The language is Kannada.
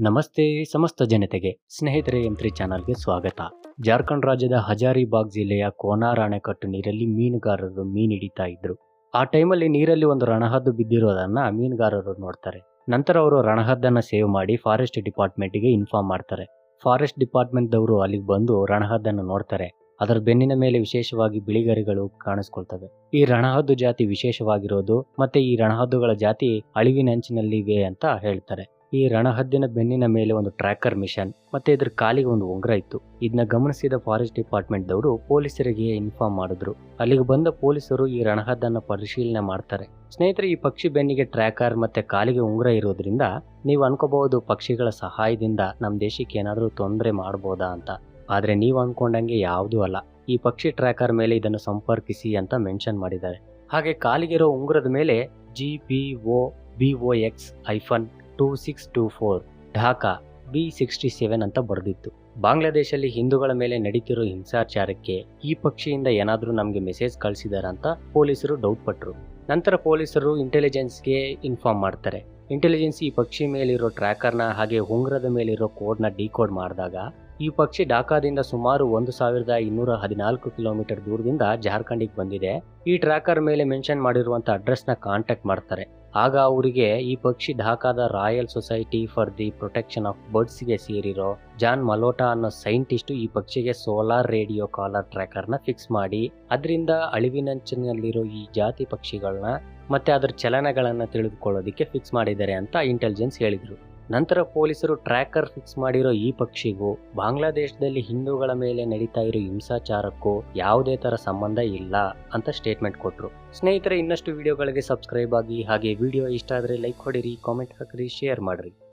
ನಮಸ್ತೆ ಸಮಸ್ತ ಜನತೆಗೆ, ಸ್ನೇಹಿತರೆ ಎಂ ತ್ರೀ ಚಾನಲ್ಗೆ ಸ್ವಾಗತ. ಜಾರ್ಖಂಡ್ ರಾಜ್ಯದ ಹಜಾರಿಬಾಗ್ ಜಿಲ್ಲೆಯ ಕೋನಾರ್ ಅಣೆಕಟ್ಟು ನೀರಲ್ಲಿ ಮೀನುಗಾರರು ಮೀನು ಹಿಡಿತಾ ಇದ್ರು. ಆ ಟೈಮಲ್ಲಿ ನೀರಲ್ಲಿ ಒಂದು ರಣಹದ್ದು ಬಿದ್ದಿರೋದನ್ನ ಮೀನುಗಾರರು ನೋಡ್ತಾರೆ. ನಂತರ ಅವರು ರಣಹದ್ದನ್ನ ಸೇವ್ ಮಾಡಿ ಫಾರೆಸ್ಟ್ ಡಿಪಾರ್ಟ್ಮೆಂಟ್ಗೆ ಇನ್ಫಾರ್ಮ್ ಮಾಡ್ತಾರೆ. ಫಾರೆಸ್ಟ್ ಡಿಪಾರ್ಟ್ಮೆಂಟ್ದವರು ಅಲ್ಲಿಗೆ ಬಂದು ರಣಹದ್ದನ್ನು ನೋಡ್ತಾರೆ. ಅದರ ಬೆನ್ನಿನ ಮೇಲೆ ವಿಶೇಷವಾಗಿ ಬಿಳಿಗರಿಗಳು ಕಾಣಿಸ್ಕೊಳ್ತವೆ. ಈ ರಣಹದ್ದು ಜಾತಿ ವಿಶೇಷವಾಗಿರೋದು, ಮತ್ತೆ ಈ ರಣಹದ್ದುಗಳ ಜಾತಿ ಅಳಿವಿನಂಚಿನಲ್ಲಿವೆ ಅಂತ ಹೇಳ್ತಾರೆ. ಈ ರಣಹದ್ದಿನ ಬೆನ್ನಿನ ಮೇಲೆ ಒಂದು ಟ್ರ್ಯಾಕರ್ ಮಿಷನ್, ಮತ್ತೆ ಇದ್ರ ಕಾಲಿಗೆ ಒಂದು ಉಂಗ್ರ ಇತ್ತು. ಇದನ್ನ ಗಮನಿಸಿದ ಫಾರೆಸ್ಟ್ ಡಿಪಾರ್ಟ್ಮೆಂಟ್ ದವರು ಪೊಲೀಸರಿಗೆ ಇನ್ಫಾರ್ಮ್ ಮಾಡಿದ್ರು. ಅಲ್ಲಿಗೆ ಬಂದ ಪೊಲೀಸರು ಈ ರಣಹದ್ದನ್ನ ಪರಿಶೀಲನೆ ಮಾಡ್ತಾರೆ. ಸ್ನೇಹಿತರೆ, ಈ ಪಕ್ಷಿ ಬೆನ್ನಿಗೆ ಟ್ರ್ಯಾಕರ್ ಮತ್ತೆ ಕಾಲಿಗೆ ಉಂಗುರ ಇರೋದ್ರಿಂದ ನೀವು ಅನ್ಕೋಬಹುದು ಪಕ್ಷಿಗಳ ಸಹಾಯದಿಂದ ನಮ್ಮ ದೇಶಕ್ಕೆ ಏನಾದರೂ ತೊಂದರೆ ಮಾಡಬಹುದಾ ಅಂತ. ಆದ್ರೆ ನೀವು ಅನ್ಕೊಂಡಂಗೆ ಯಾವುದೂ ಅಲ್ಲ. ಈ ಪಕ್ಷಿ ಟ್ರ್ಯಾಕರ್ ಮೇಲೆ ಇದನ್ನು ಸಂಪರ್ಕಿಸಿ ಅಂತ ಮೆನ್ಷನ್ ಮಾಡಿದ್ದಾರೆ. ಹಾಗೆ ಕಾಲಿಗಿರೋ ಉಂಗುರದ ಮೇಲೆ G P O B O X hyphen two six two four Dhaka B sixty seven ಅಂತ ಬರೆದಿತ್ತು. ಬಾಂಗ್ಲಾದೇಶಲ್ಲಿ ಹಿಂದೂಗಳ ಮೇಲೆ ನಡೀತಿರೋ ಹಿಂಸಾಚಾರಕ್ಕೆ ಈ ಪಕ್ಷಿಯಿಂದ ಏನಾದರೂ ನಮಗೆ ಮೆಸೇಜ್ ಕಳಿಸಿದಾರ ಅಂತ ಪೊಲೀಸರು ಡೌಟ್ ಪಟ್ಟರು ನಂತರ ಪೊಲೀಸರು ಇಂಟೆಲಿಜೆನ್ಸ್ಗೆ ಇನ್ಫಾರ್ಮ್ ಮಾಡ್ತಾರೆ. ಇಂಟೆಲಿಜೆನ್ಸ್ ಈ ಪಕ್ಷಿ ಮೇಲಿರೋ ಟ್ರ್ಯಾಕರ್ನ ಹಾಗೆ ಉಂಗ್ರದ ಮೇಲಿರೋ ಕೋಡ್ನ ಡಿಕೋಡ್ ಮಾಡಿದಾಗ ಈ ಪಕ್ಷಿ ಢಾಕಾದಿಂದ ಸುಮಾರು ಒಂದು ಸಾವಿರದ ಇನ್ನೂರ ಹದಿನಾಲ್ಕು ಕಿಲೋಮೀಟರ್ ದೂರದಿಂದ ಜಾರ್ಖಂಡಿಗೆ ಬಂದಿದೆ. ಈ ಟ್ರ್ಯಾಕರ್ ಮೇಲೆ ಮೆನ್ಷನ್ ಮಾಡಿರುವಂತ ಅಡ್ರೆಸ್ನ ಕಾಂಟ್ಯಾಕ್ಟ್ ಮಾಡ್ತಾರೆ. ಆಗ ಅವರಿಗೆ ಈ ಪಕ್ಷಿ ಢಾಕಾದ royal society for the protection of ಬರ್ಡ್ಸ್ಗೆ ಸೇರಿರೋ ಜಾನ್ ಮಲೋಟಾ ಅನ್ನೋ ಸೈಂಟಿಸ್ಟ್ ಈ ಪಕ್ಷಿಗೆ ಸೋಲಾರ್ ರೇಡಿಯೋ ಕಾಲರ್ ಟ್ರ್ಯಾಕರ್ನ ಫಿಕ್ಸ್ ಮಾಡಿ, ಅದರಿಂದ ಅಳಿವಿನಂಚಿನಲ್ಲಿರೋ ಈ ಜಾತಿ ಪಕ್ಷಿಗಳನ್ನ ಮತ್ತೆ ಅದರ ಚಲನಗಳನ್ನ ತಿಳಿದುಕೊಳ್ಳೋದಕ್ಕೆ ಫಿಕ್ಸ್ ಮಾಡಿದ್ದಾರೆ ಅಂತ ಇಂಟೆಲಿಜೆನ್ಸ್ ಹೇಳಿದ್ರು. ನಂತರ ಪೊಲೀಸರು ಟ್ರ್ಯಾಕರ್ ಫಿಕ್ಸ್ ಮಾಡಿರೋ ಈ ಪಕ್ಷಿಗೂ, ಬಾಂಗ್ಲಾದೇಶದಲ್ಲಿ ಹಿಂದೂಗಳ ಮೇಲೆ ನಡೀತಾ ಇರೋ ಹಿಂಸಾಚಾರಕ್ಕೂ ಯಾವುದೇ ತರ ಸಂಬಂಧ ಇಲ್ಲ ಅಂತ ಸ್ಟೇಟ್ಮೆಂಟ್ ಕೊಟ್ರು. ಸ್ನೇಹಿತರೆ, ಇನ್ನಷ್ಟು ವಿಡಿಯೋಗಳಿಗೆ ಸಬ್ಸ್ಕ್ರೈಬ್ ಆಗಿ ಹಾಗೆ ವಿಡಿಯೋ ಇಷ್ಟ ಆದರೆ ಲೈಕ್ ಹೊಡಿರಿ ಕಾಮೆಂಟ್ ಹಾಕಿರಿ ಶೇರ್ ಮಾಡಿರಿ.